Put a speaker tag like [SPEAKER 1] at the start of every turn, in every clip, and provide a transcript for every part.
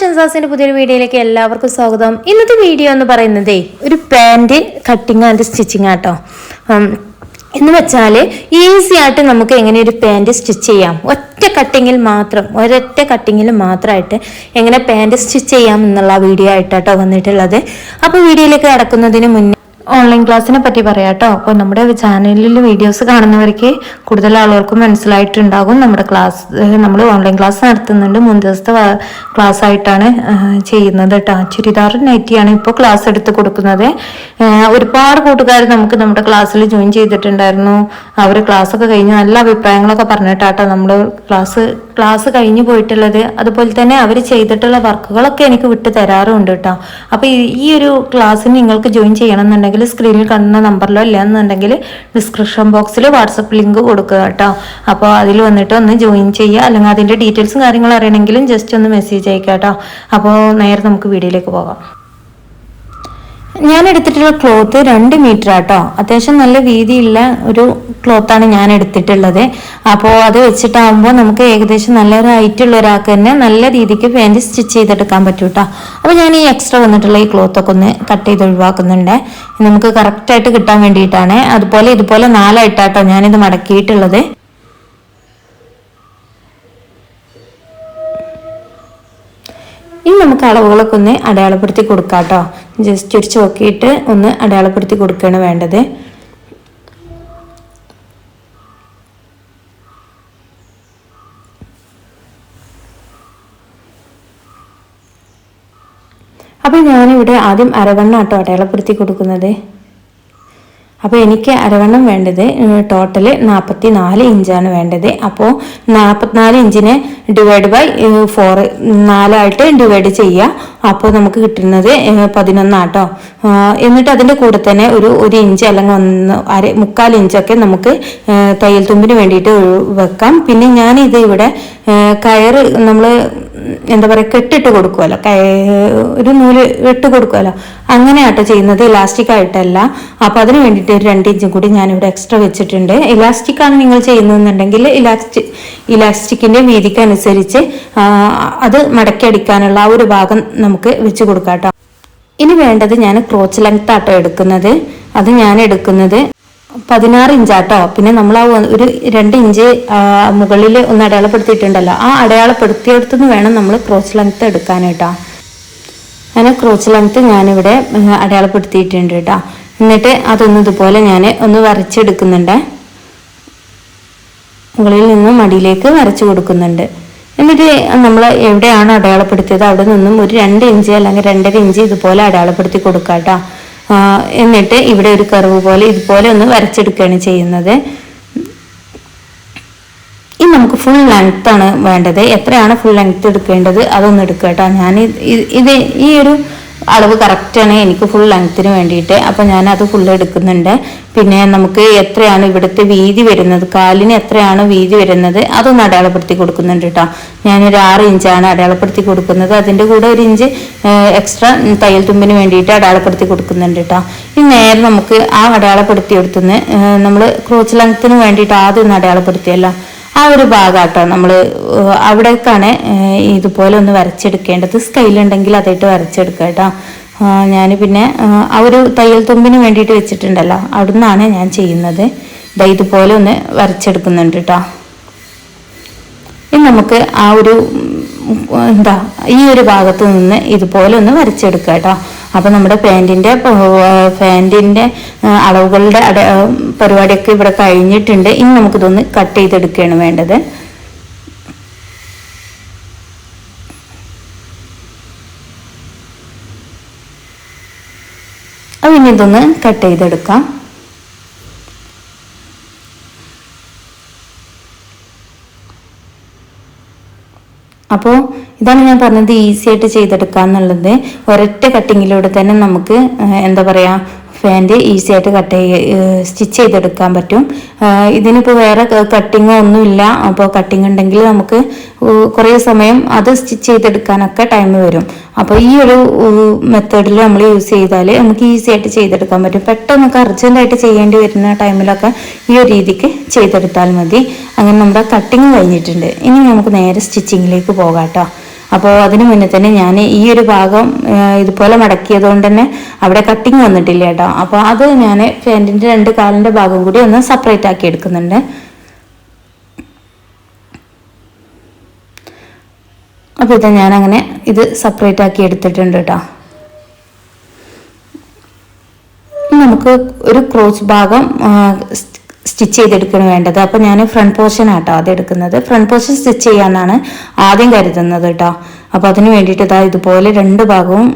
[SPEAKER 1] ഷൻസാസിന്റെ പുതിയൊരു വീഡിയോയിലേക്ക് എല്ലാവർക്കും സ്വാഗതം. ഇന്നത്തെ വീഡിയോ എന്ന് പറയുന്നതേ ഒരു പാന്റ് കട്ടിങ് ആൻഡ് സ്റ്റിച്ചിങ് ആട്ടോ. എന്ന് വെച്ചാൽ ഈസി ആയിട്ട് നമുക്ക് എങ്ങനെ ഒരു പാന്റ് സ്റ്റിച്ച് ചെയ്യാം? ഒറ്റ കട്ടിങ്ങിൽ മാത്രം ഒരൊറ്റ കട്ടിങ്ങിൽ മാത്രമായിട്ട് എങ്ങനെ പാന്റ് സ്റ്റിച്ച് ചെയ്യാം എന്നുള്ള വീഡിയോ ആയിട്ടാട്ടോ വന്നിട്ടുള്ളത്. അപ്പോൾ വീഡിയോയിലേക്ക് കടക്കുന്നതിന് മുന്നേ ഓൺലൈൻ ക്ലാസ്സിനെ പറ്റി പറയാം കേട്ടോ. അപ്പോൾ നമ്മുടെ ചാനലിൽ വീഡിയോസ് കാണുന്നവർക്ക് കൂടുതൽ ആളുകൾക്ക് മനസ്സിലായിട്ടുണ്ടാകും. നമ്മുടെ ക്ലാസ് നമ്മൾ ഓൺലൈൻ ക്ലാസ് നടത്തുന്നുണ്ട്. മൂന്ന് ദിവസത്തെ ക്ലാസ് ആയിട്ടാണ് ചെയ്യുന്നത് കേട്ടോ. ചുരിദാർ നൈറ്റിയാണ് ഇപ്പോൾ ക്ലാസ് എടുത്ത് കൊടുക്കുന്നത്. ഒരുപാട് കൂട്ടുകാർ നമുക്ക് നമ്മുടെ ക്ലാസ്സിൽ ജോയിൻ ചെയ്തിട്ടുണ്ടായിരുന്നു. അവർ ക്ലാസ് ഒക്കെ കഴിഞ്ഞ് നല്ല അഭിപ്രായങ്ങളൊക്കെ പറഞ്ഞിട്ടാട്ടോ നമ്മൾ ക്ലാസ് ക്ലാസ് കഴിഞ്ഞു പോയിട്ടുള്ളത്. അതുപോലെ തന്നെ അവർ ചെയ്തിട്ടുള്ള വർക്കുകളൊക്കെ എനിക്ക് വിട്ട് തരാറുണ്ട് കേട്ടോ. അപ്പോൾ ഈ- ഒരു ക്ലാസ്സിന് നിങ്ങൾക്ക് ജോയിൻ ചെയ്യണം എന്നുണ്ടെങ്കിൽ സ്ക്രീനിൽ കാണുന്ന നമ്പറിലോ ഇല്ല എന്നുണ്ടെങ്കിൽ ഡിസ്ക്രിപ്ഷൻ ബോക്സിൽ വാട്സപ്പ് ലിങ്ക് കൊടുക്കുക കേട്ടോ. അപ്പോൾ അതിൽ വന്നിട്ട് ഒന്ന് ജോയിൻ ചെയ്യുക. അല്ലെങ്കിൽ അതിന്റെ ഡീറ്റെയിൽസും കാര്യങ്ങളും അറിയണമെങ്കിലും ജസ്റ്റ് ഒന്ന് മെസ്സേജ് അയക്കാം കേട്ടോ. അപ്പോൾ നേരെ നമുക്ക് വീഡിയോയിലേക്ക് പോകാം. ഞാൻ എടുത്തിട്ടുള്ള ക്ലോത്ത് രണ്ട് മീറ്റർ ആട്ടോ. അത്യാവശ്യം നല്ല വീതിയുള്ള ഒരു ക്ലോത്താണ് ഞാൻ എടുത്തിട്ടുള്ളത് അപ്പോൾ അത് വെച്ചിട്ടാകുമ്പോൾ നമുക്ക് ഏകദേശം നല്ലൊരു ഹൈറ്റ് ഉള്ള ഒരാൾക്ക് തന്നെ നല്ല രീതിക്ക് പാന്റ് സ്റ്റിച്ച് ചെയ്തെടുക്കാൻ പറ്റും കേട്ടോ അപ്പോൾ ഞാൻ ഈ എക്സ്ട്രാ വന്നിട്ടുള്ള ഈ ക്ലോത്ത് ഒക്കെ ഒന്ന് കട്ട് ചെയ്ത് ഒഴിവാക്കുന്നുണ്ട്. നമുക്ക് കറക്റ്റായിട്ട് കിട്ടാൻ വേണ്ടിയിട്ടാണ്. അതുപോലെ ഇതുപോലെ നാലായിട്ടാട്ടോ ഞാനിത് മടക്കിയിട്ടുള്ളത്. ഇനി നമുക്ക് അളവുകളൊക്കെ ഒന്ന് അടയാളപ്പെടുത്തി കൊടുക്കാം കേട്ടോ ജസ്റ്റ് ഒരു ചോക്കിയിട്ട് ഒന്ന് അടയാളപ്പെടുത്തി കൊടുക്കുകയാണ് വേണ്ടത്. അപ്പോൾ ഞാനിവിടെ ആദ്യം അരവണ്ണാട്ടോ അടയാളപ്പെടുത്തി കൊടുക്കുന്നത്. അപ്പോൾ എനിക്ക് അരവണ്ണം വേണ്ടത് ടോട്ടൽ നാൽപ്പത്തി നാല് ഇഞ്ചാണ് വേണ്ടത്. അപ്പോൾ നാൽപ്പത്തിനാല് ഇഞ്ചിനെ ഡിവൈഡ് ബൈ ഫോർ നാലായിട്ട് ഡിവൈഡ് ചെയ്യുക അപ്പോൾ നമുക്ക് കിട്ടുന്നത് പതിനൊന്നാട്ടോ. എന്നിട്ട് അതിന്റെ കൂടെ തന്നെ ഒരു ഒരു ഇഞ്ച് അല്ലെങ്കിൽ ഒന്ന് അര മുക്കാൽ ഇഞ്ചൊക്കെ നമുക്ക് തയ്യൽ തുമ്പിന് വേണ്ടിയിട്ട് വെക്കാം. പിന്നെ ഞാനിത് ഇവിടെ ഏഹ്, കയറ് നമ്മൾ എന്താ പറയുക കെട്ടിട്ട് കൊടുക്കുമല്ലോ ഒരു നൂൽ ഇട്ട് കൊടുക്കുമല്ലോ അങ്ങനെയാട്ടോ ചെയ്യുന്നത് ഇലാസ്റ്റിക് ആയിട്ടല്ല അപ്പോൾ അതിന് വേണ്ടിയിട്ട് ഒരു രണ്ട് ഇഞ്ചും കൂടി ഞാനിവിടെ എക്സ്ട്രാ വെച്ചിട്ടുണ്ട്. ഇലാസ്റ്റിക് ആണ് നിങ്ങൾ ചെയ്യുന്നതെന്നുണ്ടെങ്കിൽ ഇലാസ്റ്റി ഇലാസ്റ്റിക്കിന്റെ വീതിക്കനുസരിച്ച് അത് മടക്കി അടിക്കാനുള്ള ആ ഒരു ഭാഗം നമുക്ക് വെച്ച് കൊടുക്കാം കേട്ടോ ഇനി വേണ്ടത് ഞാൻ ക്രോച്ച് ലെങ്ത് ആട്ടോ എടുക്കുന്നത്. അത് ഞാൻ എടുക്കുന്നത് പതിനാറ് ഇഞ്ചാട്ടോ. പിന്നെ നമ്മൾ ആ ഒരു രണ്ട് ഇഞ്ച് മുകളിൽ ഒന്ന് അടയാളപ്പെടുത്തിയിട്ടുണ്ടല്ലോ. ആ അടയാളപ്പെടുത്തിയെടുത്തുനിന്ന് വേണം നമ്മൾ ക്രോച്ച് ലെങ്ത്ത് എടുക്കാനായിട്ടോ. അങ്ങനെ ക്രോച്ച് ലെങ്ത്ത് ഞാനിവിടെ അടയാളപ്പെടുത്തിയിട്ടുണ്ട് കേട്ടോ. എന്നിട്ട് അതൊന്നും ഇതുപോലെ ഞാൻ ഒന്ന് വരച്ചെടുക്കുന്നുണ്ട്. മുകളിൽ നിന്ന് മടിയിലേക്ക് വരച്ചു കൊടുക്കുന്നുണ്ട്. എന്നിട്ട് നമ്മൾ എവിടെയാണ് അടയാളപ്പെടുത്തിയത്? അവിടെ നിന്നും ഒരു രണ്ട് ഇഞ്ച് അല്ലെങ്കിൽ രണ്ടര ഇഞ്ച് ഇതുപോലെ അടയാളപ്പെടുത്തി കൊടുക്കാം കേട്ടോ എന്നിട്ട് ഇവിടെ ഒരു കർവ് പോലെ ഇതുപോലെ ഒന്ന് വരച്ചെടുക്കുകയാണ് ചെയ്യുന്നത്. ഇനി നമുക്ക് ഫുൾ ലെങ്ത് ആണ് വേണ്ടത്. എത്രയാണ് ഫുൾ ലെങ്ത് എടുക്കേണ്ടത്? അതൊന്ന് എടുക്കുക കേട്ടോ. ഞാൻ ഇത് ഈ ഒരു അളവ് കറക്റ്റാണ് എനിക്ക് ഫുൾ ലെങ്ത്തിന് വേണ്ടിയിട്ട്. അപ്പോൾ ഞാൻ അത് ഫുൾ എടുക്കുന്നുണ്ട്. പിന്നെ നമുക്ക് എത്രയാണ് ഇവിടുത്തെ വീതി വരുന്നത്? കാലിന് എത്രയാണ് വീതി വരുന്നത്? അതൊന്ന് അടയാളപ്പെടുത്തി കൊടുക്കുന്നുണ്ട് കേട്ടോ ഞാനൊരു ആറ് ഇഞ്ചാണ് അടയാളപ്പെടുത്തി കൊടുക്കുന്നത്. അതിന്റെ കൂടെ ഒരു ഇഞ്ച് എക്സ്ട്രാ തയ്യൽ തുമ്പിന് വേണ്ടിയിട്ട് അടയാളപ്പെടുത്തി കൊടുക്കുന്നുണ്ട് കേട്ടോ ഇനി നേരെ നമുക്ക് ആ അടയാളപ്പെടുത്തി എടുത്തുനിന്ന് നമ്മൾ ക്രോച്ച് ലെങ്ത്തിന് വേണ്ടിയിട്ട് ആദ്യം ഒന്ന് അടയാളപ്പെടുത്തിയല്ലോ. ആ ഒരു ഭാഗമാട്ടോ നമ്മൾ അവിടേക്കാണ് ഇതുപോലെ ഒന്ന് വരച്ചെടുക്കേണ്ടത്. സ്കൈലുണ്ടെങ്കിൽ അതായിട്ട് വരച്ചെടുക്കുക കേട്ടോ. ഞാൻ പിന്നെ ആ ഒരു തയ്യൽ തുമ്പിന് വേണ്ടിയിട്ട് വെച്ചിട്ടുണ്ടല്ലോ. അവിടുന്നാണ് ഞാൻ ചെയ്യുന്നത്. ഇതാ ഇതുപോലെ ഒന്ന് വരച്ചെടുക്കുന്നുണ്ട് കേട്ടോ. ഇനി നമുക്ക് ആ ഒരു എന്താ ഈ ഒരു ഭാഗത്ത് നിന്ന് ഇതുപോലെ ഒന്ന് വരച്ചെടുക്കുക കേട്ടോ. അപ്പം നമ്മുടെ പാന്റിന്റെ പാന്റിന്റെ അളവുകളുടെ അട പരിപാടിയൊക്കെ ഇവിടെ കഴിഞ്ഞിട്ടുണ്ട്. ഇനി നമുക്കിതൊന്ന് കട്ട് ചെയ്തെടുക്കുകയാണ് വേണ്ടത്. അപ്പം ഇനി ഇതൊന്ന് കട്ട് ചെയ്തെടുക്കാം. അപ്പോൾ ഇതാണ് ഞാൻ പറഞ്ഞത് ഈസി ആയിട്ട് ചെയ്തെടുക്കുക എന്നുള്ളത് ഒരൊറ്റ കട്ടിങ്ങിലൂടെ തന്നെ നമുക്ക് എന്താ പറയുക ഫാന്റ് ഈസി ആയിട്ട് കട്ട് സ്റ്റിച്ച് ചെയ്തെടുക്കാൻ പറ്റും. ഇതിനിപ്പോൾ വേറെ കട്ടിങ്ങോ ഒന്നുമില്ല. അപ്പോൾ കട്ടിങ് ഉണ്ടെങ്കിൽ നമുക്ക് കുറേ സമയം അത് സ്റ്റിച്ച് ചെയ്തെടുക്കാനൊക്കെ ടൈം വരും. അപ്പോൾ ഈ ഒരു മെത്തേഡിൽ നമ്മൾ യൂസ് ചെയ്താൽ നമുക്ക് ഈസി ആയിട്ട് ചെയ്തെടുക്കാൻ പറ്റും. പെട്ടെന്നൊക്കെ അർജന്റായിട്ട് ചെയ്യേണ്ടി വരുന്ന ടൈമിലൊക്കെ ഈ ഒരു രീതിക്ക് ചെയ്തെടുത്താൽ മതി. അങ്ങനെ നമ്മുടെ കട്ടിങ് കഴിഞ്ഞിട്ടുണ്ട്. ഇനി നമുക്ക് നേരെ സ്റ്റിച്ചിങ്ങിലേക്ക് പോകാം കേട്ടോ. അപ്പോൾ അതിന് മുന്നേ തന്നെ ഞാൻ ഈ ഒരു ഭാഗം ഇതുപോലെ മടക്കിയത് കൊണ്ട് തന്നെ അവിടെ കട്ടിങ് വന്നിട്ടില്ല കേട്ടോ. അപ്പോൾ അത് ഞാൻ പാന്റിന്റെ രണ്ട് കാലിന്റെ ഭാഗം കൂടി ഒന്ന് സെപ്പറേറ്റ് ആക്കി എടുക്കുന്നുണ്ട്. അപ്പോൾ ഇത് ഞാനങ്ങനെ ഇത് സെപ്പറേറ്റ് ആക്കി എടുത്തിട്ടുണ്ട് കേട്ടോ. നമുക്ക് ഒരു ക്രോച്ച് ഭാഗം സ്റ്റിച്ച് ചെയ്തെടുക്കണം വേണ്ടത്. അപ്പോൾ ഞാൻ ഫ്രണ്ട് പോർഷൻ ആട്ടോ ആദ്യം എടുക്കുന്നത്. ഫ്രണ്ട് പോർഷൻ സ്റ്റിച്ച് ചെയ്യാനാണ് ആദ്യം കരുതുന്നത് കേട്ടോ അപ്പോൾ അതിന് വേണ്ടിയിട്ട് ഇതാ ഇതുപോലെ രണ്ട് ഭാഗവും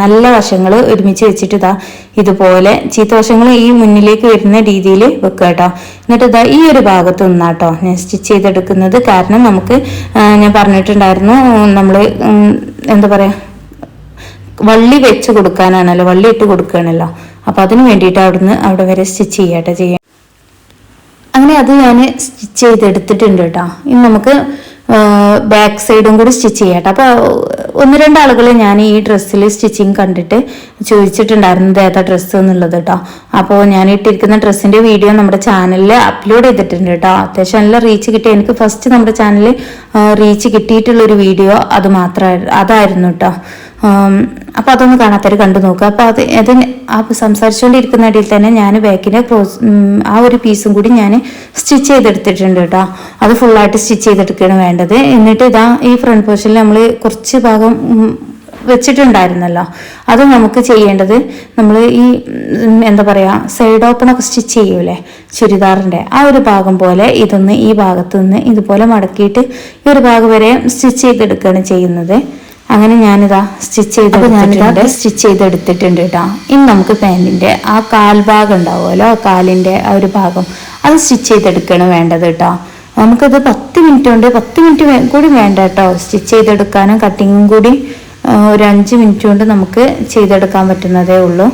[SPEAKER 1] നല്ല വശങ്ങൾ ഒരുമിച്ച് വെച്ചിട്ട് ഇതാ ഇതുപോലെ ചീത്ത വശങ്ങൾ ഈ മുന്നിലേക്ക് വരുന്ന രീതിയിൽ വെക്കുക കേട്ടോ എന്നിട്ട് ഇതാ ഈ ഒരു ഭാഗത്ത് നിന്നാട്ടോ ഞാൻ സ്റ്റിച്ച് ചെയ്തെടുക്കുന്നത്. കാരണം നമുക്ക് ഞാൻ പറഞ്ഞിട്ടുണ്ടായിരുന്നു നമ്മൾ എന്താ പറയുക വള്ളി വെച്ച് കൊടുക്കാനാണല്ലോ വള്ളി ഇട്ട് കൊടുക്കുകയാണല്ലോ അപ്പോൾ അതിന് വേണ്ടിയിട്ട് അവിടുന്ന് അവിടെ വരെ സ്റ്റിച്ച് ചെയ്യാട്ടോ ചെയ്യാം അങ്ങനെ അത് ഞാൻ സ്റ്റിച്ച് ചെയ്തെടുത്തിട്ടുണ്ട് കേട്ടോ. ഇനി നമുക്ക് ബാക്ക് സൈഡും കൂടി സ്റ്റിച്ച് ചെയ്യാം കേട്ടോ. അപ്പോൾ ഒന്ന് രണ്ട് ആളുകൾ ഞാൻ ഈ ഡ്രസ്സിൽ സ്റ്റിച്ചിങ് കണ്ടിട്ട് ചോദിച്ചിട്ടുണ്ടായിരുന്നു ഏതാ ഡ്രസ്സ് എന്നുള്ളത് കേട്ടോ. അപ്പോൾ ഞാൻ ഇട്ടിരിക്കുന്ന ഡ്രസ്സിന്റെ വീഡിയോ നമ്മുടെ ചാനലിൽ അപ്ലോഡ് ചെയ്തിട്ടുണ്ട് കേട്ടോ. അത്യാവശ്യം നല്ല റീച്ച് കിട്ടി. എനിക്ക് ഫസ്റ്റ് നമ്മുടെ ചാനലിൽ റീച്ച് കിട്ടിയിട്ടുള്ളൊരു വീഡിയോ അത് മാത്രമായിരുന്നു അതായിരുന്നു കേട്ടോ. അപ്പോൾ അതൊന്ന് കാണാത്തവർ കണ്ടു നോക്കുക അപ്പോൾ അത് അതിന് ആ സംസാരിച്ചുകൊണ്ടിരിക്കുന്ന ഇടയിൽ തന്നെ ഞാൻ ബാക്കിന്റെ ക്രോസ് ആ ഒരു പീസും കൂടി ഞാൻ സ്റ്റിച്ച് ചെയ്തെടുത്തിട്ടുണ്ട് കേട്ടോ. അത് ഫുള്ളായിട്ട് സ്റ്റിച്ച് ചെയ്തെടുക്കുകയാണ് വേണ്ടത്. എന്നിട്ട് ഇതാ ഈ ഫ്രണ്ട് പോർഷനിൽ നമ്മൾ കുറച്ച് ഭാഗം വെച്ചിട്ടുണ്ടായിരുന്നല്ലോ. അത് നമുക്ക് ചെയ്യേണ്ടത് നമ്മൾ ഈ എന്താ പറയുക സൈഡ് ഓപ്പണൊക്കെ സ്റ്റിച്ച് ചെയ്യൂലേ? ചുരിദാറിന്റെ ആ ഒരു ഭാഗം പോലെ ഇതൊന്ന് ഈ ഭാഗത്ത് നിന്ന് ഇതുപോലെ മടക്കിയിട്ട് ഈ ഒരു ഭാഗം വരെ സ്റ്റിച്ച് ചെയ്തെടുക്കുകയാണ് ചെയ്യുന്നത്. അങ്ങനെ ഞാനിതാ സ്റ്റിച്ച് ചെയ്ത് ഞാനിതാ സ്റ്റിച്ച് ചെയ്തെടുത്തിട്ടുണ്ട് കേട്ടോ ഇനി നമുക്ക് പാന്റിന്റെ ആ കാൽഭാഗം ഉണ്ടാവുമല്ലോ കാലിന്റെ ആ ഒരു ഭാഗം അത് സ്റ്റിച്ച് ചെയ്തെടുക്കുകയാണ് വേണ്ടത് കേട്ടോ നമുക്കത് പത്ത് മിനിറ്റ് കൊണ്ട് പത്ത് മിനിറ്റ് കൂടി വേണ്ട കേട്ടോ സ്റ്റിച്ച് ചെയ്തെടുക്കാനും കട്ടിങ്ങും കൂടി ഒരു അഞ്ച് മിനിറ്റ് കൊണ്ട് നമുക്ക് ചെയ്തെടുക്കാൻ പറ്റുന്നതേ ഉള്ളൂ.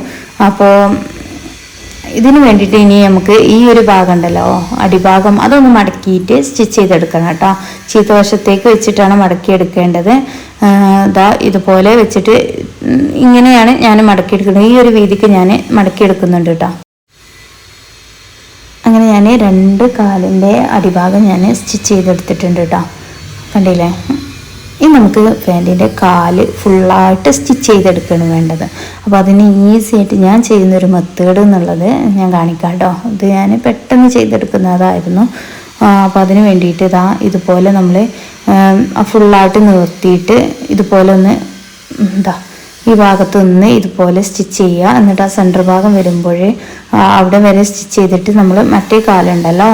[SPEAKER 1] അപ്പോൾ ഇതിന് വേണ്ടിയിട്ട് ഇനി നമുക്ക് ഈ ഒരു ഭാഗം ഉണ്ടല്ലോ അടിഭാഗം അതൊന്ന് മടക്കിയിട്ട് സ്റ്റിച്ച് ചെയ്തെടുക്കണം കേട്ടോ. ചീത്തവശത്തേക്ക് വെച്ചിട്ടാണ് മടക്കിയെടുക്കേണ്ടത്. ഇതാ ഇതുപോലെ വെച്ചിട്ട് ഇങ്ങനെയാണ് ഞാൻ മടക്കിയെടുക്കുന്നത്. ഈ ഒരു വീതിക്ക് ഞാൻ മടക്കിയെടുക്കുന്നുണ്ട് കേട്ടോ. അങ്ങനെ ഞാൻ രണ്ട് കാലിന്റെ അടിഭാഗം ഞാൻ സ്റ്റിച്ച് ചെയ്തെടുത്തിട്ടുണ്ട് കേട്ടോ. കണ്ടില്ലേ? ഇനി നമുക്ക് പാന്റിന്റെ കാൽ ഫുള്ളായിട്ട് സ്റ്റിച്ച് ചെയ്തെടുക്കുകയാണ് വേണ്ടത്. അപ്പോൾ അതിന് ഈസി ആയിട്ട് ഞാൻ ചെയ്യുന്നൊരു മെത്തേഡ് എന്നുള്ളത് ഞാൻ കാണിക്കാം കേട്ടോ. ഇത് ഞാൻ പെട്ടെന്ന് ചെയ്തെടുക്കുന്നതായിരുന്നു. അപ്പോൾ അതിന് വേണ്ടിയിട്ട് ഇതാ ഇതുപോലെ നമ്മൾ ഫുള്ളായിട്ട് നിർത്തിയിട്ട് ഇതുപോലെ ഒന്ന് എന്താ ഈ ഭാഗത്ത് നിന്ന് ഇതുപോലെ സ്റ്റിച്ച് ചെയ്യുക. എന്നിട്ട് ആ സെന്റർ ഭാഗം വരുമ്പോഴേ അവിടെ വരെ സ്റ്റിച്ച് ചെയ്തിട്ട് നമ്മൾ മറ്റേ കാലുണ്ടല്ലോ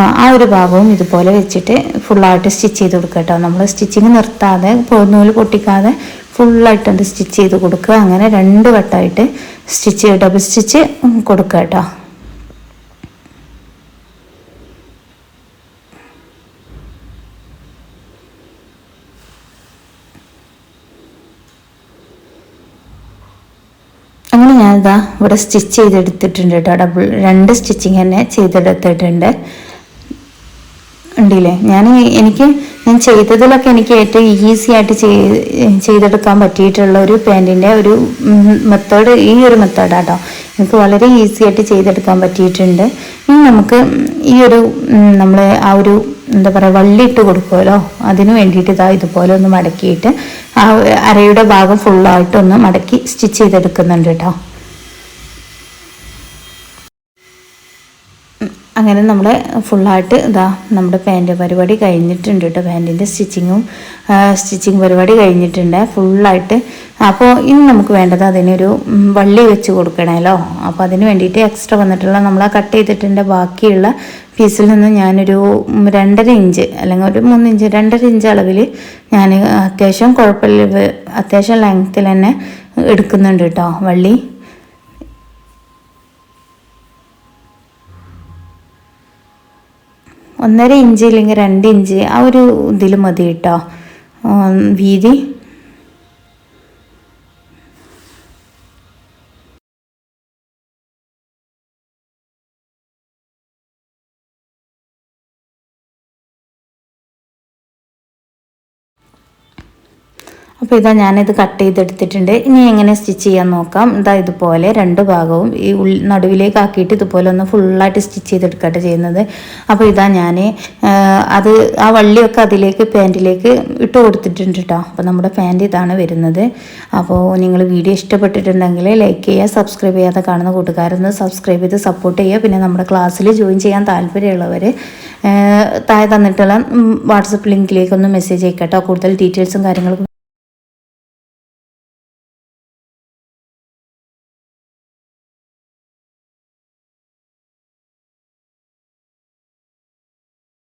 [SPEAKER 1] ആ, ഒരു ഭാഗവും ഇതുപോലെ വെച്ചിട്ട് ഫുള്ളായിട്ട് സ്റ്റിച്ച് ചെയ്ത് കൊടുക്കുക കേട്ടോ. നമ്മൾ സ്റ്റിച്ചിങ് നിർത്താതെ നൂൽ പൊട്ടിക്കാതെ ഫുള്ളായിട്ടുണ്ട് സ്റ്റിച്ച് ചെയ്ത് കൊടുക്കുക. അങ്ങനെ രണ്ട് വട്ടമായിട്ട് സ്റ്റിച്ച് ഡബിൾ സ്റ്റിച്ച് കൊടുക്കുക കേട്ടോ. അങ്ങനെ ഞാനിതാ ഇവിടെ സ്റ്റിച്ച് ചെയ്തെടുത്തിട്ടുണ്ട് കേട്ടോ. ഡബിൾ രണ്ട് സ്റ്റിച്ചിങ് തന്നെ ചെയ്തെടുത്തിട്ടുണ്ട്. ഉണ്ടില്ലേ ഞാൻ എനിക്ക് ഞാൻ ചെയ്തതിലൊക്കെ എനിക്ക് ഏറ്റവും ഈസി ആയിട്ട് ചെയ്- ചെയ്തെടുക്കാൻ പറ്റിയിട്ടുള്ള ഒരു പാന്റിന്റെ ഒരു മെത്തേഡ് ഈ ഒരു മെത്തേഡാട്ടോ എനിക്ക് വളരെ ഈസി ആയിട്ട് ചെയ്തെടുക്കാൻ പറ്റിയിട്ടുണ്ട്. ഇനി നമുക്ക് ഈ ഒരു നമ്മൾ ആ ഒരു എന്താ പറയുക വള്ളിയിട്ട് കൊടുക്കുമല്ലോ അതിന് വേണ്ടിയിട്ട് ഇതാ ഇതുപോലെ ഒന്ന് മടക്കിയിട്ട് ആ അരയുടെ ഭാഗം ഫുള്ളായിട്ടൊന്ന് മടക്കി സ്റ്റിച്ച് ചെയ്തെടുക്കുന്നുണ്ട് കേട്ടോ. അങ്ങനെ നമ്മൾ ഫുള്ളായിട്ട് ഇതാ നമ്മുടെ പാന്റ് പരിപാടി കഴിഞ്ഞിട്ടുണ്ട് കേട്ടോ പാന്റിന്റെ സ്റ്റിച്ചിങ്ങും സ്റ്റിച്ചിങ് പരിപാടി കഴിഞ്ഞിട്ടുണ്ട്. ഫുള്ളായിട്ട് അപ്പോൾ ഇനി നമുക്ക് വേണ്ടത് അതിനൊരു വള്ളി വെച്ച് കൊടുക്കണമല്ലോ അപ്പോൾ അതിന് വേണ്ടിയിട്ട് എക്സ്ട്രാ വന്നിട്ടുള്ള നമ്മൾ ആ കട്ട് ചെയ്തിട്ടുണ്ട് ബാക്കിയുള്ള പീസിൽ നിന്ന് ഞാനൊരു രണ്ടര ഇഞ്ച് അല്ലെങ്കിൽ ഒരു മൂന്ന് ഇഞ്ച് രണ്ടര ഇഞ്ച് അളവിൽ ഞാൻ അത്യാവശ്യം കുഴപ്പമില്ല അത്യാവശ്യം ലെങ്ത്തിൽ തന്നെ എടുക്കുന്നുണ്ട് കേട്ടോ വള്ളി. ഒന്നര ഇഞ്ച് ഇല്ലെങ്കിൽ രണ്ട് ഇഞ്ച് ആ ഒരു ഇതിൽ മതി കേട്ടോ. വീതി. അപ്പോൾ ഇതാ ഞാനിത് കട്ട് ചെയ്തെടുത്തിട്ടുണ്ട്. ഇനി എങ്ങനെ സ്റ്റിച്ച് ചെയ്യാൻ നോക്കാം. ഇതാ ഇതുപോലെ രണ്ട് ഭാഗവും ഈ ഉൾ നടുവിലേക്ക് ആക്കിയിട്ട് ഇതുപോലെ ഒന്ന് ഫുള്ളായിട്ട് സ്റ്റിച്ച് ചെയ്തെടുക്കട്ടെ ചെയ്യുന്നത്. അപ്പോൾ ഇതാ ഞാൻ അത് ആ വള്ളിയൊക്കെ അതിലേക്ക് പാന്റിലേക്ക് ഇട്ട് കൊടുത്തിട്ടുണ്ട് കേട്ടോ അപ്പോൾ നമ്മുടെ പാന്റ് ഇതാണ് വരുന്നത്. അപ്പോൾ നിങ്ങൾ വീഡിയോ ഇഷ്ടപ്പെട്ടിട്ടുണ്ടെങ്കിൽ ലൈക്ക് ചെയ്യുക സബ്സ്ക്രൈബ് ചെയ്യാതെ കാണുന്ന കൂട്ടുകാരൊന്ന് സബ്സ്ക്രൈബ് ചെയ്ത് സപ്പോർട്ട് ചെയ്യുക. പിന്നെ നമ്മുടെ ക്ലാസ്സിൽ ജോയിൻ ചെയ്യാൻ താല്പര്യമുള്ളവർ താഴെ തന്നിട്ടുള്ള വാട്സപ്പ് ലിങ്കിലേക്കൊന്ന് മെസ്സേജ് അയക്കട്ടോ. കൂടുതൽ ഡീറ്റെയിൽസും കാര്യങ്ങളും